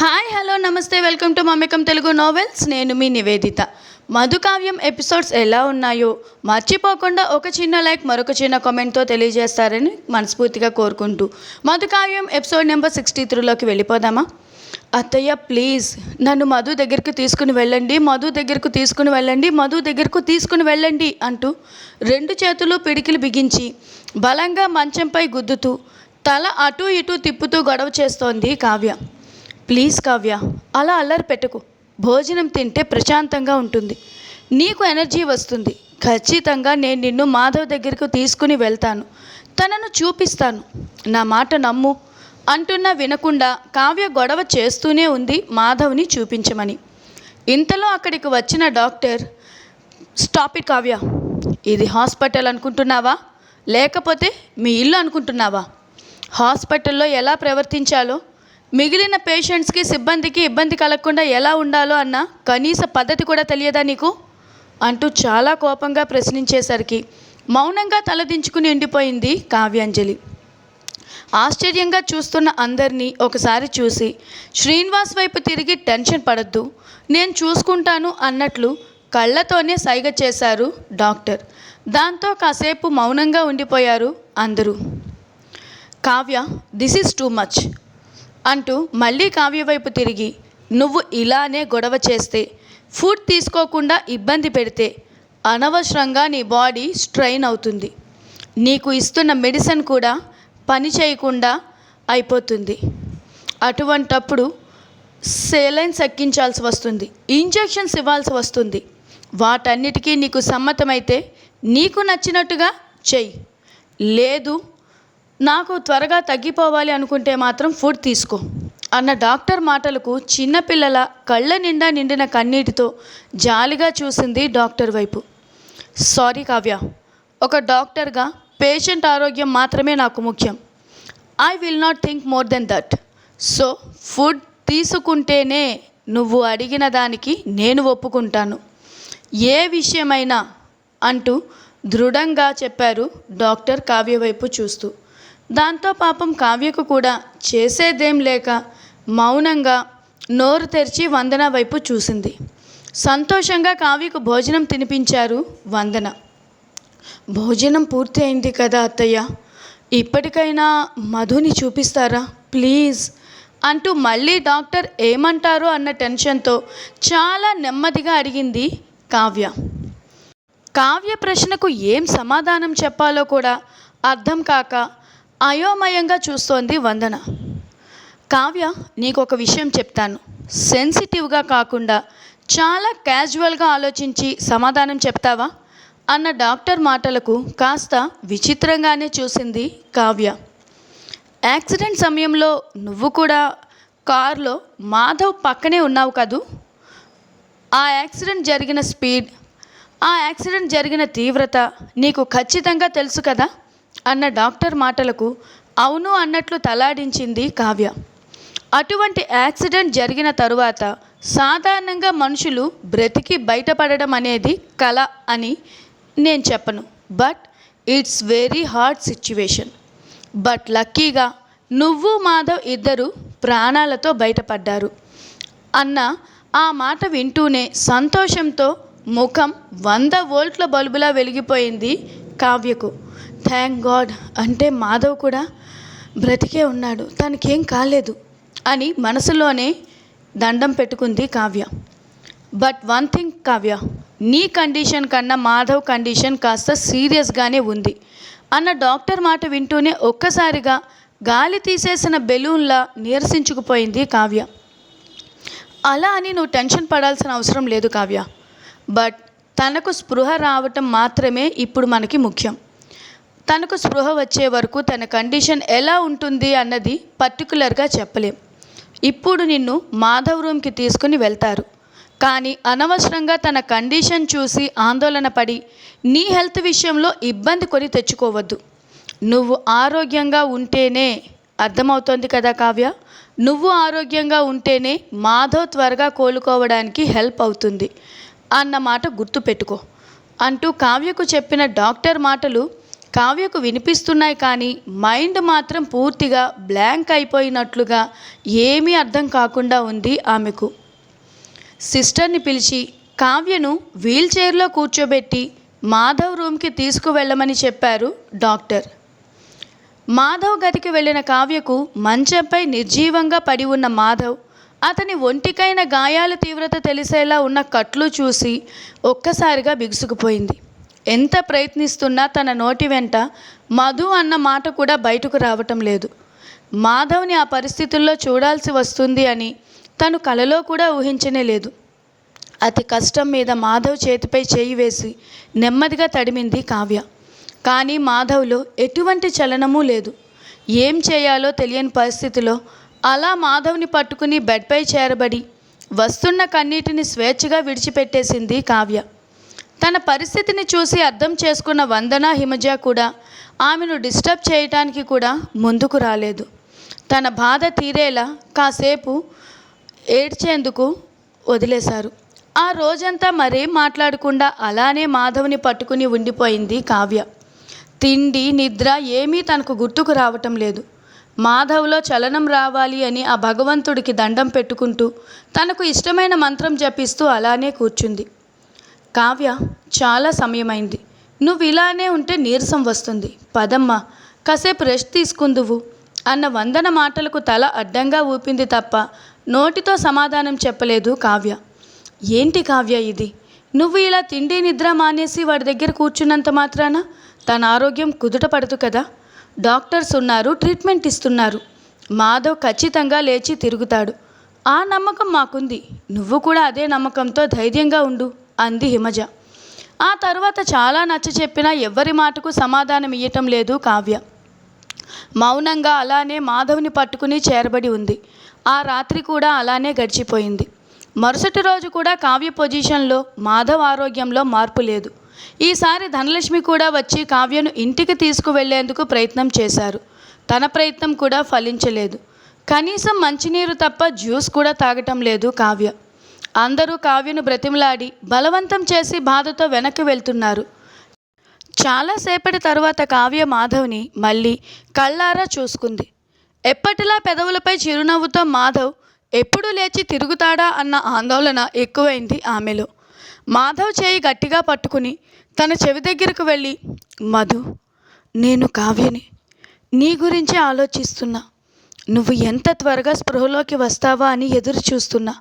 Hi hello నమస్తే welcome to మమ్మకం Telugu novels నేను మీ నివేదిత. మధుకావ్యం ఎపిసోడ్స్ ఎలా ఉన్నాయో మర్చిపోకుండా ఒక చిన్న లైక్ మరొక చిన్న కామెంట్తో తెలియజేస్తారని మనస్ఫూర్తిగా కోరుకుంటూ. మధుకావ్యం ఎపిసోడ్ నెంబర్ సిక్స్టీ త్రీలోకి వెళ్ళిపోదామా? అత్తయ్య ప్లీజ్ నన్ను మధు దగ్గరికి తీసుకుని వెళ్ళండి మధు దగ్గరకు తీసుకుని వెళ్ళండి మధు దగ్గరకు తీసుకుని వెళ్ళండి అంటూ రెండు చేతులు పిడికిలు బిగించి బలంగా మంచంపై గుద్దుతూ తల అటూ ఇటూ తిప్పుతూ గొడవ చేస్తోంది కావ్య. ప్లీజ్ కావ్య అలా అల్లరి పెట్టకు. భోజనం తింటే ప్రశాంతంగా ఉంటుంది. నీకు ఎనర్జీ వస్తుంది. ఖచ్చితంగా నేను నిన్ను మాధవ్ దగ్గరకు తీసుకుని వెళ్తాను. తనను చూపిస్తాను. నా మాట నమ్ము అంటున్నా వినకుండా కావ్య గొడవ చేస్తూనే ఉంది మాధవ్ని చూపించమని. ఇంతలో అక్కడికి వచ్చిన డాక్టర్ స్టాప్ ఇట్ కావ్య. ఇది హాస్పిటల్ అనుకుంటున్నావా? లేకపోతే మీ ఇల్లు అనుకుంటున్నావా? హాస్పిటల్లో ఎలా ప్రవర్తించాలో మిగిలిన పేషెంట్స్కి సిబ్బందికి ఇబ్బంది కలగకుండా ఎలా ఉండాలో అన్న కనీస పద్ధతి కూడా తెలియదా నీకు? అంటూ చాలా కోపంగా ప్రశ్నించేసరికి మౌనంగా తలదించుకుని ఎండిపోయింది కావ్యాంజలి. ఆశ్చర్యంగా చూస్తున్న అందరినీ ఒకసారి చూసి శ్రీనివాస్ వైపు తిరిగి టెన్షన్ పడద్దు నేను చూసుకుంటాను అన్నట్లు కళ్ళతోనే సైగ చేశారు డాక్టర్. దాంతో కాసేపు మౌనంగా ఉండిపోయారు అందరూ. Kavya this is too much. అంటూ మళ్ళీ కావ్య వైపు తిరిగి నువ్వు ఇలానే గొడవ చేస్తే ఫుడ్ తీసుకోకుండా ఇబ్బంది పెడితే అనవసరంగా నీ బాడీ స్ట్రెయిన్ అవుతుంది. నీకు ఇస్తున్న మెడిసిన్ కూడా పని చేయకుండా అయిపోతుంది. అటువంటప్పుడు సేలైన్స్ ఎక్కించాల్సి వస్తుంది ఇంజెక్షన్స్ ఇవ్వాల్సి వస్తుంది. వాటన్నిటికీ నీకు సమ్మతమైతే నీకు నచ్చినట్టుగా చెయ్యి. లేదు నాకు త్వరగా తగ్గిపోవాలి అనుకుంటే మాత్రం ఫుడ్ తీసుకో అన్న డాక్టర్ మాటలకు చిన్నపిల్లల కళ్ళ నిండా నిండిన కన్నీటితో జాలిగా చూసింది డాక్టర్ వైపు. సారీ కావ్య ఒక డాక్టర్గా పేషెంట్ ఆరోగ్యం మాత్రమే నాకు ముఖ్యం. I will not think more than that so food తీసుకుంటేనే నువ్వు అడిగిన దానికి నేను ఒప్పుకుంటాను. ఏ విషయమైనా అంటూ దృఢంగా చెప్పారు డాక్టర్ కావ్య వైపు చూస్తూ. దాంతో పాపం కావ్యకు కూడా చేసేదేం లేక మౌనంగా నోరు తెరిచి వందన వైపు చూసింది. సంతోషంగా కావ్యకు భోజనం తినిపించారు వందన. భోజనం పూర్తి అయింది కదా అత్తయ్య? ఇప్పటికైనా మధుని చూపిస్తారా? ప్లీజ్ అంటూ మళ్ళీ డాక్టర్ ఏమంటారో అన్న టెన్షన్తో చాలా నెమ్మదిగా అడిగింది కావ్య. కావ్య ప్రశ్నకు ఏం సమాధానం చెప్పాలో కూడా అర్థం కాక అయోమయంగా చూస్తోంది వందన. కావ్య నీకు ఒక విషయం చెప్తాను. సెన్సిటివ్గా కాకుండా చాలా క్యాజువల్గా ఆలోచించి సమాధానం చెప్తావా? అన్న డాక్టర్ మాటలకు కాస్త విచిత్రంగానే చూసింది కావ్య. యాక్సిడెంట్ సమయంలో నువ్వు కూడా కారులో మాధవ్ పక్కనే ఉన్నావు కదూ? ఆ యాక్సిడెంట్ జరిగిన స్పీడ్ ఆ యాక్సిడెంట్ జరిగిన తీవ్రత నీకు ఖచ్చితంగా తెలుసు కదా? అన్న డాక్టర్ మాటలకు అవును అన్నట్లు తలాడించింది కావ్య. అటువంటి యాక్సిడెంట్ జరిగిన తరువాత సాధారణంగా మనుషులు బ్రతికి బయటపడడం అనేది కళ అని నేను చెప్పను. But it's very hard situation. But లక్కీగా నువ్వు మాధవ్ ఇద్దరు ప్రాణాలతో బయటపడ్డారు అన్న ఆ మాట వింటూనే సంతోషంతో ముఖం వంద వోల్ట్ల బల్బులా వెలిగిపోయింది కావ్యకు. థ్యాంక్ గాడ్ అంటే మాధవ్ కూడా బ్రతికే ఉన్నాడు. తనకేం కాలేదు అని మనసులోనే దండం పెట్టుకుంది Kavya. But one thing Kavya నీ కండిషన్ కన్నా మాధవ్ కండిషన్ కాస్త సీరియస్గానే ఉంది. అన్న డాక్టర్ మాట వింటూనే ఒక్కసారిగా గాలి తీసేసిన బెలూన్లా నీరసించుకుపోయింది కావ్య. అలా అని నువ్వు టెన్షన్ పడాల్సిన అవసరం లేదు కావ్య. బట్ తనకు స్పృహ రావటం మాత్రమే ఇప్పుడు మనకి ముఖ్యం. తనకు స్పృహ వచ్చే వరకు తన కండిషన్ ఎలా ఉంటుంది అన్నది పర్టికులర్గా చెప్పలేం. ఇప్పుడు నిన్ను మాధవ్ రూమ్కి తీసుకుని వెళ్తారు. కానీ అనవసరంగా తన కండిషన్ చూసి ఆందోళన పడి నీ హెల్త్ విషయంలో ఇబ్బంది కొని తెచ్చుకోవద్దు. నువ్వు ఆరోగ్యంగా ఉంటేనే అర్థమవుతోంది కదా కావ్య? నువ్వు ఆరోగ్యంగా ఉంటేనే మాధవ్ త్వరగా కోలుకోవడానికి హెల్ప్ అవుతుంది అన్న మాట గుర్తుపెట్టుకో. అంటూ కావ్యకు చెప్పిన డాక్టర్ మాటలు కావ్యకు వినిపిస్తున్నాయి కానీ మైండ్ మాత్రం పూర్తిగా బ్లాంక్ అయిపోయినట్లుగా ఏమీ అర్థం కాకుండా ఉంది ఆమెకు. సిస్టర్ని పిలిచి కావ్యను వీల్ చైర్లో కూర్చోబెట్టి మాధవ్ రూమ్కి తీసుకువెళ్ళమని చెప్పారు డాక్టర్. మాధవ్ గదికి వెళ్ళిన కావ్యకు మంచంపై నిర్జీవంగా పడి ఉన్న మాధవ్ అతని ఒంటికైన గాయాల తీవ్రత తెలిసేలా ఉన్న కట్లు చూసి ఒక్కసారిగా బిగుసుకుపోయింది. ఎంత ప్రయత్నిస్తున్నా తన నోటి వెంట మధు అన్న మాట కూడా బయటకు రావటం లేదు. మాధవ్ని ఆ పరిస్థితుల్లో చూడాల్సి వస్తుంది అని తను కలలో కూడా ఊహించనే లేదు. అతి కష్టం మీద మాధవ్ చేతిపై చేయి వేసి నెమ్మదిగా తడిమింది కావ్య. కానీ మాధవ్లో ఎటువంటి చలనమూ లేదు. ఏం చేయాలో తెలియని పరిస్థితిలో అలా మాధవ్ని పట్టుకుని బెడ్పై చేరబడి వస్తున్న కన్నీటిని స్వేచ్ఛగా విడిచిపెట్టేసింది కావ్య. తన పరిస్థితిని చూసి అర్థం చేసుకున్న వందన హిమజ కూడా ఆమెను డిస్టర్బ్ చేయటానికి కూడా ముందుకు రాలేదు. తన బాధ తీరేలా కాసేపు ఏడ్చేందుకు వదిలేశారు. ఆ రోజంతా మరేం మాట్లాడకుండా అలానే మాధవ్ని పట్టుకుని ఉండిపోయింది కావ్య. తిండి నిద్ర ఏమీ తనకు గుర్తుకు రావటం లేదు. మాధవ్లో చలనం రావాలి అని ఆ భగవంతుడికి దండం పెట్టుకుంటూ తనకు ఇష్టమైన మంత్రం జపిస్తూ అలానే కూర్చుంది. కావ్య చాలా సమయమైంది. నువ్వు ఇలానే ఉంటే నీరసం వస్తుంది. పదమ్మ కాసేపు రెస్ట్ తీసుకుందువు అన్న వందన మాటలకు తల అడ్డంగా ఊపింది తప్ప నోటితో సమాధానం చెప్పలేదు కావ్య. ఏంటి కావ్య ఇది? నువ్వు ఇలా తిండి నిద్ర మానేసి వాడి దగ్గర కూర్చున్నంత మాత్రాన? తన ఆరోగ్యం కుదుట పడదు కదా? డాక్టర్స్ ఉన్నారు ట్రీట్మెంట్ ఇస్తున్నారు. మాధవ్ ఖచ్చితంగా లేచి తిరుగుతాడు. ఆ నమ్మకం మాకుంది. నువ్వు కూడా అదే నమ్మకంతో ధైర్యంగా ఉండు. అంది హిమజ. ఆ తర్వాత చాలా నచ్చ చెప్పినా ఎవ్వరి మాటకు సమాధానం ఇయ్యటం లేదు కావ్య. మౌనంగా అలానే మాధవ్ని పట్టుకుని చేరబడి ఉంది. ఆ రాత్రి కూడా అలానే గడిచిపోయింది. మరుసటి రోజు కూడా కావ్య పొజిషన్లో మాధవ్ ఆరోగ్యంలో మార్పు లేదు. ఈసారి ధనలక్ష్మి కూడా వచ్చి కావ్యను ఇంటికి తీసుకువెళ్ళేందుకు ప్రయత్నం చేశారు. తన ప్రయత్నం కూడా ఫలించలేదు. కనీసం మంచినీరు తప్ప జ్యూస్ కూడా తాగటం లేదు కావ్య. అందరూ కావ్యను బ్రతిమలాడి బలవంతం చేసి బాధతో వెనక్కి వెళ్తున్నారు. చాలాసేపటి తరువాత కావ్య మాధవ్ని మళ్ళీ కళ్ళారా చూసుకుంది. ఎప్పటిలా పెదవులపై చిరునవ్వుతో మాధవ్ ఎప్పుడు లేచి తిరుగుతాడా అన్న ఆందోళన ఎక్కువైంది ఆమెలో. మాధవ్ చేయి గట్టిగా పట్టుకుని తన చెవి దగ్గరకు వెళ్ళి మధు నేను కావ్యని నీ గురించి ఆలోచిస్తున్నా. నువ్వు ఎంత త్వరగా స్పృహలోకి వస్తావా అని ఎదురు చూస్తున్నా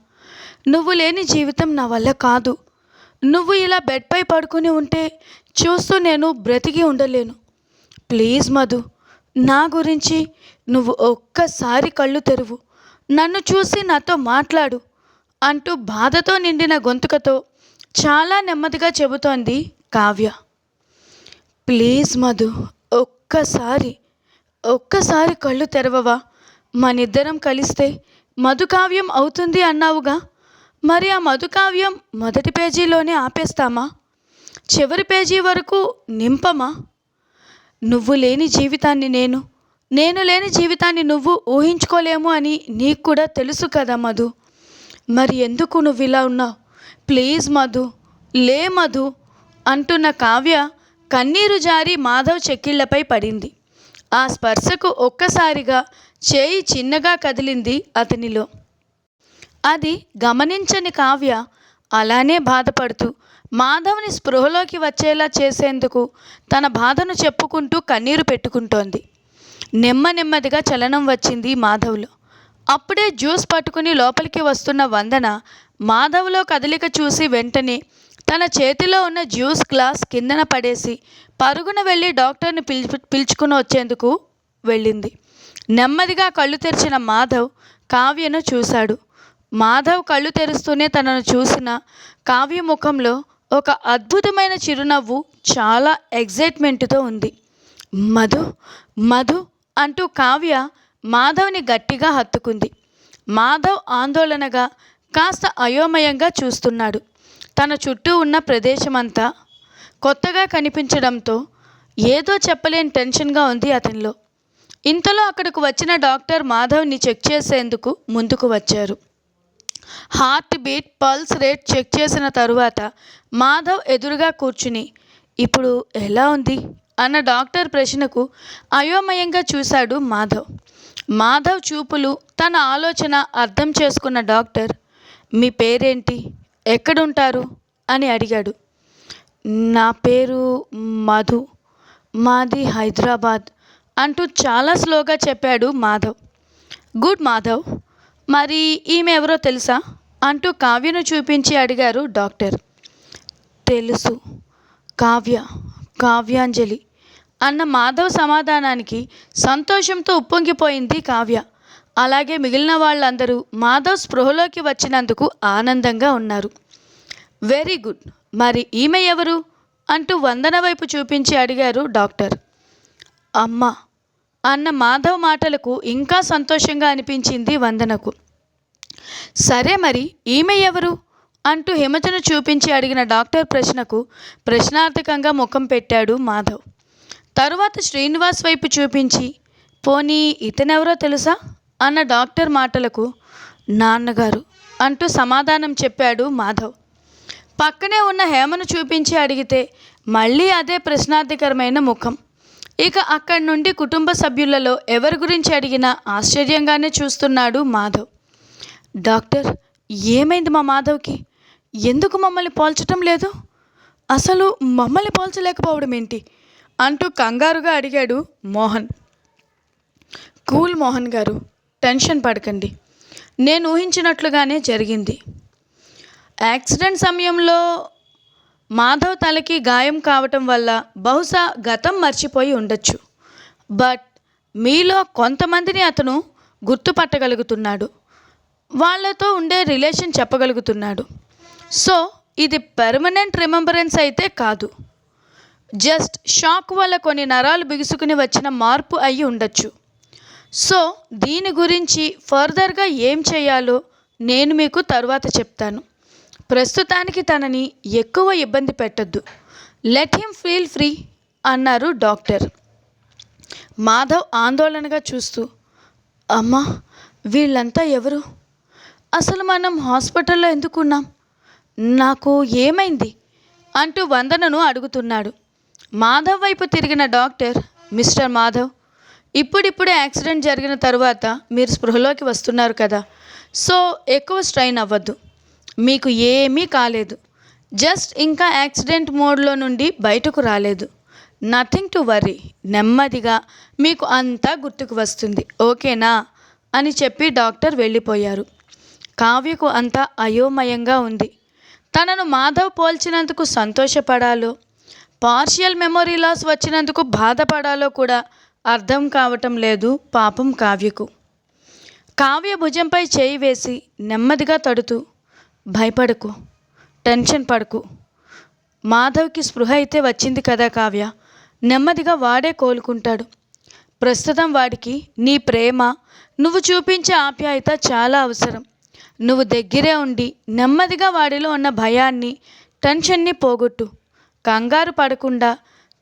నువ్వు లేని జీవితం నా వల్ల కాదు. నువ్వు ఇలా బెడ్పై పడుకుని ఉంటే చూస్తూ నేను బ్రతికి ఉండలేను. ప్లీజ్ మధు నా గురించి నువ్వు ఒక్కసారి కళ్ళు తెరువు. నన్ను చూసి నాతో మాట్లాడు అంటూ బాధతో నిండిన గొంతుకతో చాలా నెమ్మదిగా చెబుతోంది కావ్య. ప్లీజ్ మధు ఒక్కసారి ఒక్కసారి కళ్ళు తెరవవా? మనిద్దరం కలిస్తే మధుకావ్యం అవుతుంది అన్నావుగా? మరి ఆ మధుకావ్యం మొదటి పేజీలోనే ఆపేస్తామా? చివరి పేజీ వరకు నింపమా? నువ్వు లేని జీవితాన్ని నేను నేను లేని జీవితాన్ని నువ్వు ఊహించుకోలేము అని నీకు కూడా తెలుసు కదా మధు. మరి ఎందుకు నువ్వు ఇలా ఉన్నావు? ప్లీజ్ మధు లే మధు అంటున్న కావ్య కన్నీరు జారి మాధవ్ చెక్కిళ్ళపై పడింది. ఆ స్పర్శకు ఒక్కసారిగా చేయి చిన్నగా కదిలింది అతనిలో. అది గమనించని కావ్య అలానే బాధపడుతూ మాధవ్ని స్పృహలోకి వచ్చేలా చేసేందుకు తన బాధను చెప్పుకుంటూ కన్నీరు పెట్టుకుంటోంది. నెమ్మ నెమ్మదిగా చలనం వచ్చింది మాధవ్లో. అప్పుడే జ్యూస్ పట్టుకుని లోపలికి వస్తున్న వందన మాధవ్లో కదలిక చూసి వెంటనే తన చేతిలో ఉన్న జ్యూస్ గ్లాస్ కిందన పడేసి పరుగున వెళ్ళి డాక్టర్ని పిలిచి పిలుచుకుని వచ్చేందుకు వెళ్ళింది. నెమ్మదిగా కళ్ళు తెరిచిన మాధవ్ కావ్యను చూశాడు. మాధవ్ కళ్ళు తెరుస్తూనే తనను చూసిన కావ్య ముఖంలో ఒక అద్భుతమైన చిరునవ్వు చాలా ఎగ్జైట్మెంట్తో ఉంది. మధు మధు అంటూ కావ్య మాధవ్ని గట్టిగా హత్తుకుంది. మాధవ్ ఆందోళనగా కాస్త అయోమయంగా చూస్తున్నాడు. తన చుట్టూ ఉన్న ప్రదేశమంతా కొత్తగా కనిపించడంతో ఏదో చెప్పలేని టెన్షన్గా ఉంది అతనిలో. ఇంతలో అక్కడికి వచ్చిన డాక్టర్ మాధవ్ని చెక్ చేసేందుకు ముందుకు వచ్చారు. Heart beat pulse rate check చేసిన తరువాత మాధవ్ ఎదురుగా కూర్చుని ఇప్పుడు ఎలా ఉంది? అన్న డాక్టర్ ప్రశ్నకు అయోమయంగా చూశాడు మాధవ్. మాధవ్ చూపులు తన ఆలోచన అర్థం చేసుకున్న డాక్టర్ మీ పేరేంటి? ఎక్కడుంటారు? అని అడిగాడు. నా పేరు మధు. మాది హైదరాబాద్ అంటూ చాలా స్లోగా చెప్పాడు మాధవ్. గుడ్ మాధవ్. మరి ఈమె ఎవరో తెలుసా? అంటూ కావ్యను చూపించి అడిగారు డాక్టర్. తెలుసు. కావ్య కావ్యాంజలి అన్న మాధవ్ సమాధానానికి సంతోషంతో ఉప్పొంగిపోయింది కావ్య. అలాగే మిగిలిన వాళ్ళందరూ మాధవ్ స్పృహలోకి వచ్చినందుకు ఆనందంగా ఉన్నారు. Very good. మరి ఈమె ఎవరు? అంటూ వందన వైపు చూపించి అడిగారు డాక్టర్. అమ్మ అన్న మాధవ్ మాటలకు ఇంకా సంతోషంగా అనిపించింది వందనకు. సరే మరి ఈమె ఎవరు? అంటూ హిమజను చూపించి అడిగిన డాక్టర్ ప్రశ్నకు ప్రశ్నార్థకంగా ముఖం పెట్టాడు మాధవ్. తరువాత శ్రీనివాస్ వైపు చూపించి పోనీ ఇతనెవరో తెలుసా? అన్న డాక్టర్ మాటలకు నాన్నగారు అంటూ సమాధానం చెప్పాడు మాధవ్. పక్కనే ఉన్న హేమను చూపించి అడిగితే మళ్ళీ అదే ప్రశ్నార్థకరమైన ముఖం. ఇక అక్కడి నుండి కుటుంబ సభ్యులలో ఎవరి గురించి అడిగినా ఆశ్చర్యంగానే చూస్తున్నాడు మాధవ్. డాక్టర్ ఏమైంది మా మాధవ్కి? ఎందుకు మమ్మల్ని పోల్చటం లేదు? అసలు మమ్మల్ని పోల్చలేకపోవడం ఏంటి? అంటూ కంగారుగా అడిగాడు మోహన్. కూల్ మోహన్ గారు టెన్షన్ పడకండి. నేను ఊహించినట్లుగానే జరిగింది. యాక్సిడెంట్ సమయంలో మాధవ్ తలకి గాయం కావటం వల్ల బహుశా గతం మర్చిపోయి ఉండొచ్చు. బట్ మీలో కొంతమందిని అతను గుర్తుపట్టగలుగుతున్నాడు. వాళ్ళతో ఉండే రిలేషన్ చెప్పగలుగుతున్నాడు. సో ఇది పెర్మనెంట్ రిమెంబరెన్స్ అయితే కాదు. జస్ట్ షాక్ వల్ల కొన్ని నరాలు బిగుసుకుని వచ్చిన మార్పు అయి ఉండొచ్చు. సో దీని గురించి ఫర్దర్గా ఏం చేయాలో నేను మీకు తరువాత చెప్తాను. ప్రస్తుతానికి తనని ఎక్కువ ఇబ్బంది పెట్టద్దు. లెట్ హిమ్ ఫీల్ ఫ్రీ అన్నారు డాక్టర్. మాధవ్ ఆందోళనగా చూస్తూ అమ్మా వీళ్ళంతా ఎవరు? అసలు మనం హాస్పిటల్లో ఎందుకున్నాం? నాకు ఏమైంది? అంటూ వందనను అడుగుతున్నాడు. మాధవ్ వైపు తిరిగిన డాక్టర్ మిస్టర్ మాధవ్ ఇప్పుడిప్పుడే యాక్సిడెంట్ జరిగిన తరువాత మీరు స్పృహలోకి వస్తున్నారు కదా సో ఎక్కువ స్ట్రైన్ అవ్వద్దు. మీకు ఏమీ కాలేదు. జస్ట్ ఇంకా యాక్సిడెంట్ మోడ్లో నుండి బయటకు రాలేదు. నథింగ్ టు వరీ నెమ్మదిగా మీకు అంతా గుర్తుకు వస్తుంది. ఓకేనా? అని చెప్పి డాక్టర్ వెళ్ళిపోయారు. కావ్యకు అంతా అయోమయంగా ఉంది. తనను మాధవ్ పోల్చినందుకు సంతోషపడాలో పార్షియల్ మెమొరీ లాస్ వచ్చినందుకు బాధపడాలో కూడా అర్థం కావటం లేదు పాపం కావ్యకు. కావ్య భుజంపై చేయి వేసి నెమ్మదిగా తడుతూ భయపడకు టెన్షన్ పడకు. మాధవ్కి స్పృహ అయితే వచ్చింది కదా కావ్య. నెమ్మదిగా వాడే కోలుకుంటాడు. ప్రస్తుతం వాడికి నీ ప్రేమ నువ్వు చూపించే ఆప్యాయత చాలా అవసరం. నువ్వు దగ్గరే ఉండి నెమ్మదిగా వాడిలో ఉన్న భయాన్ని టెన్షన్ని పోగొట్టు. కంగారు పడకుండా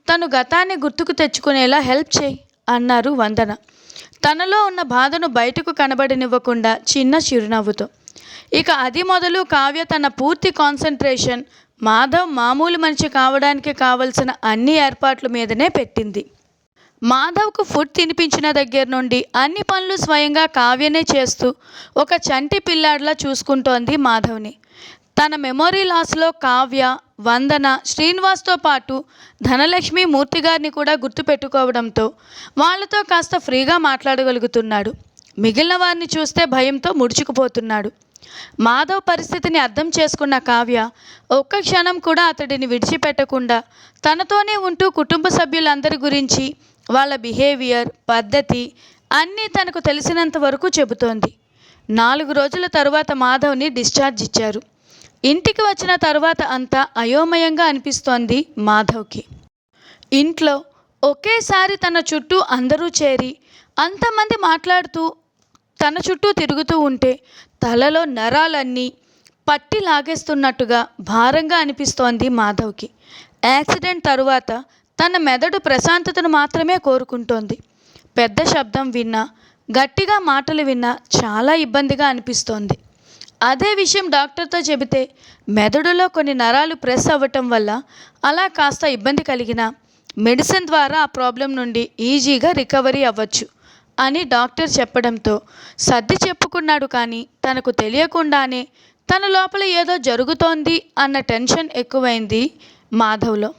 తను గతాన్ని గుర్తుకు తెచ్చుకునేలా హెల్ప్ చేయి అన్నారు వందన. తనలో ఉన్న బాధను బయటకు కనబడనివ్వకుండా చిన్న చిరునవ్వుతో. ఇక అది మొదలు కావ్య తన పూర్తి కాన్సన్ట్రేషన్. మాధవ్ మామూలు మనిషి కావడానికి కావలసిన అన్ని ఏర్పాట్ల మీదనే పెట్టింది. మాధవ్కు ఫుడ్ తినిపించిన దగ్గర నుండి అన్ని పనులు స్వయంగా కావ్యనే చేస్తూ ఒక చంటి పిల్లాడిలా చూసుకుంటోంది మాధవ్ని. తన మెమొరీ లాస్లో కావ్య వందన శ్రీనివాస్తో పాటు ధనలక్ష్మి మూర్తి గారిని కూడా గుర్తుపెట్టుకోవడంతో వాళ్ళతో కాస్త ఫ్రీగా మాట్లాడగలుగుతున్నాడు. మిగిలిన వారిని చూస్తే భయంతో ముడుచుకుపోతున్నాడు. మాధవ్ పరిస్థితిని అర్థం చేసుకున్న కావ్య ఒక్క క్షణం కూడా అతడిని విడిచిపెట్టకుండా తనతోనే ఉంటూ కుటుంబ సభ్యులందరి గురించి వాళ్ళ బిహేవియర్ పద్ధతి అన్నీ తనకు తెలిసినంత వరకు చెబుతోంది. నాలుగు రోజుల తరువాత మాధవ్ని డిశ్చార్జ్ ఇచ్చారు. ఇంటికి వచ్చిన తరువాత అంతా అయోమయంగా అనిపిస్తోంది మాధవ్కి. ఇంట్లో ఒకేసారి తన చుట్టూ అందరూ చేరి అంతమంది మాట్లాడుతూ తన చుట్టూ తిరుగుతూ ఉంటే తలలో నరాలన్నీ పట్టి లాగేస్తున్నట్టుగా భారంగా అనిపిస్తోంది మాధవ్కి. యాక్సిడెంట్ తరువాత తన మెదడు ప్రశాంతతను మాత్రమే కోరుకుంటోంది. పెద్ద శబ్దం విన్నా గట్టిగా మాటలు విన్నా చాలా ఇబ్బందిగా అనిపిస్తోంది. అదే విషయం డాక్టర్తో చెబితే మెదడులో కొన్ని నరాలు ప్రెస్ అవ్వటం వల్ల అలా కాస్త ఇబ్బంది కలిగిన మెడిసిన్ ద్వారా ఆ ప్రాబ్లం నుండి ఈజీగా రికవరీ అవ్వచ్చు. అని డాక్టర్ చెప్పడంతో సర్ది చెప్పుకున్నాడు కానీ తనకు తెలియకుండానే తన లోపల ఏదో జరుగుతోంది అన్న టెన్షన్ ఎక్కువైంది మాధవ్లో.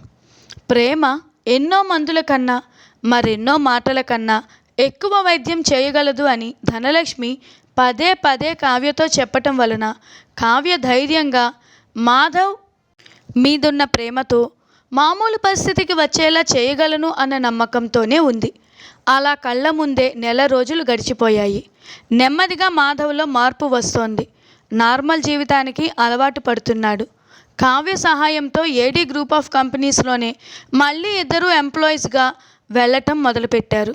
ప్రేమ ఎన్నో మందుల కన్నా మరెన్నో మాటల కన్నా ఎక్కువ వైద్యం చేయగలదు అని ధనలక్ష్మి పదే పదే కావ్యతో చెప్పటం వలన కావ్య ధైర్యంగా మాధవ్ మీదున్న ప్రేమతో మామూలు పరిస్థితికి వచ్చేలా చేయగలను అన్న నమ్మకంతోనే ఉంది. అలా కళ్ళ ముందే నెల రోజులు గడిచిపోయాయి. నెమ్మదిగా మాధవ్లో మార్పు వస్తోంది. నార్మల్ జీవితానికి అలవాటు పడుతున్నాడు. కావ్య సహాయంతో ఏడీ గ్రూప్ ఆఫ్ కంపెనీస్లోనే మళ్ళీ ఇద్దరు ఎంప్లాయీస్గా వెళ్ళటం మొదలుపెట్టారు.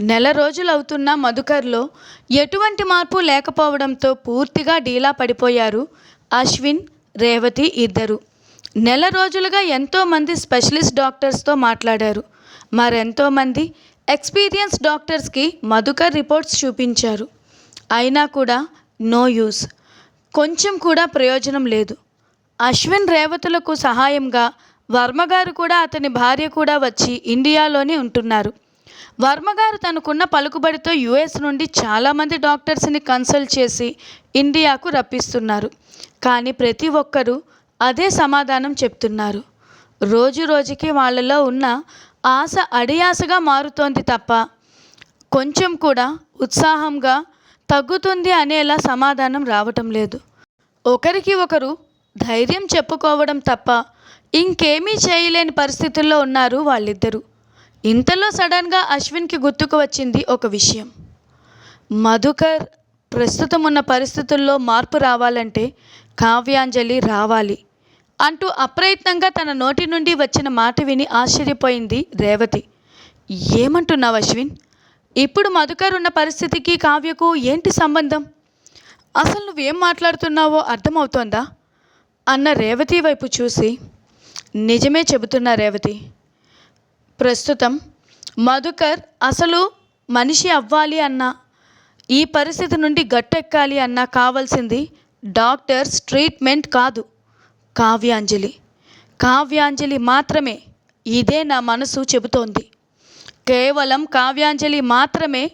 నెల రోజులు అవుతున్న మధుకర్లో ఎటువంటి మార్పు లేకపోవడంతో పూర్తిగా డీలా పడిపోయారు అశ్విన్ రేవతి ఇద్దరు. నెల రోజులుగా ఎంతోమంది స్పెషలిస్ట్ డాక్టర్స్తో మాట్లాడారు. మరెంతోమంది ఎక్స్పీరియన్స్ డాక్టర్స్కి మధుకర్ రిపోర్ట్స్ చూపించారు. అయినా కూడా నో యూస్. కొంచెం కూడా ప్రయోజనం లేదు. అశ్విన్ రేవతులకు సహాయంగా వర్మగారు కూడా అతని భార్య కూడా వచ్చి ఇండియాలోనే ఉంటున్నారు. వర్మగారు తనకున్న పలుకుబడితో యుఎస్ నుండి చాలామంది డాక్టర్స్ని కన్సల్ట్ చేసి ఇండియాకు రప్పిస్తున్నారు. కానీ ప్రతి ఒక్కరూ అదే సమాధానం చెప్తున్నారు. రోజు రోజుకి వాళ్ళలో ఉన్న ఆశ అడియాసగా మారుతోంది తప్ప కొంచెం కూడా ఉత్సాహంగా తగ్గుతుంది అనేలా సమాధానం రావటం లేదు. ఒకరికి ఒకరు ధైర్యం చెప్పుకోవడం తప్ప ఇంకేమీ చేయలేని పరిస్థితుల్లో ఉన్నారు వాళ్ళిద్దరూ. ఇంతలో సడన్గా అశ్విన్కి గుర్తుకు వచ్చింది ఒక విషయం. మధుకర్ ప్రస్తుతం ఉన్న పరిస్థితుల్లో మార్పు రావాలంటే కావ్యాంజలి రావాలి. అంటూ అప్రయత్నంగా తన నోటి నుండి వచ్చిన మాట విని ఆశ్చర్యపోయింది రేవతి. ఏమంటున్నావు అశ్విన్? ఇప్పుడు మధుకర్ ఉన్న పరిస్థితికి కావ్యకు ఏంటి సంబంధం? అసలు నువ్వేం మాట్లాడుతున్నావో అర్థమవుతోందా? అన్న రేవతి వైపు చూసి నిజమే చెబుతున్నా రేవతి. ప్రస్తుతం మధుకర్ అసలు మనిషి అవ్వాలి అన్నా ఈ పరిస్థితి నుండి గట్టెక్కాలి అన్నా కావాల్సింది డాక్టర్స్ ట్రీట్మెంట్ కాదు. కావ్యాంజలి. కావ్యాంజలి మాత్రమే ఇదే నా మనసు చెబుతోంది. కేవలం కావ్యాంజలి మాత్రమే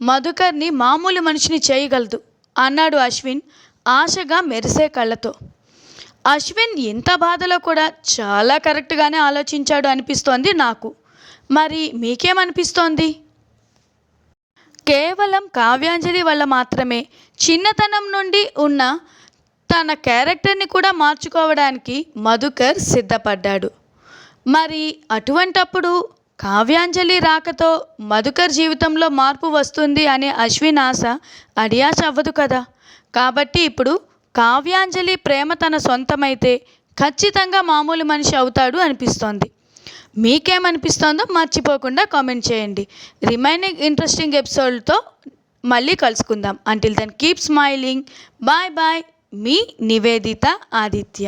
మధుకర్ని మామూలు మనిషిని చేయగలదు అన్నాడు అశ్విన్ ఆశగా మెరిసే కళ్ళతో. అశ్విన్ ఇంత బాధలో కూడా చాలా కరెక్ట్గానే ఆలోచించాడు అనిపిస్తోంది నాకు. మరి మీకేమనిపిస్తోంది? కేవలం కావ్యాంజలి వల్ల మాత్రమే చిన్నతనం నుండి ఉన్న తన క్యారెక్టర్ని కూడా మార్చుకోవడానికి మధుకర్ సిద్ధపడ్డాడు. మరి అటువంటప్పుడు కావ్యాంజలి రాకతో మధుకర్ జీవితంలో మార్పు వస్తుంది అనే అశ్విన్ ఆశ అడియాస్ అవ్వదు కదా. కాబట్టి ఇప్పుడు కావ్యాంజలి ప్రేమ తన సొంతమైతే ఖచ్చితంగా మామూలు మనిషి అవుతాడు అనిపిస్తోంది. మీకేమనిపిస్తోందో మర్చిపోకుండా కామెంట్ చేయండి. రిమైనింగ్ ఇంట్రెస్టింగ్ ఎపిసోడ్తో మళ్ళీ కలుసుకుందాం. Until then keep smiling bye bye మీ నివేదిత ఆదిత్య.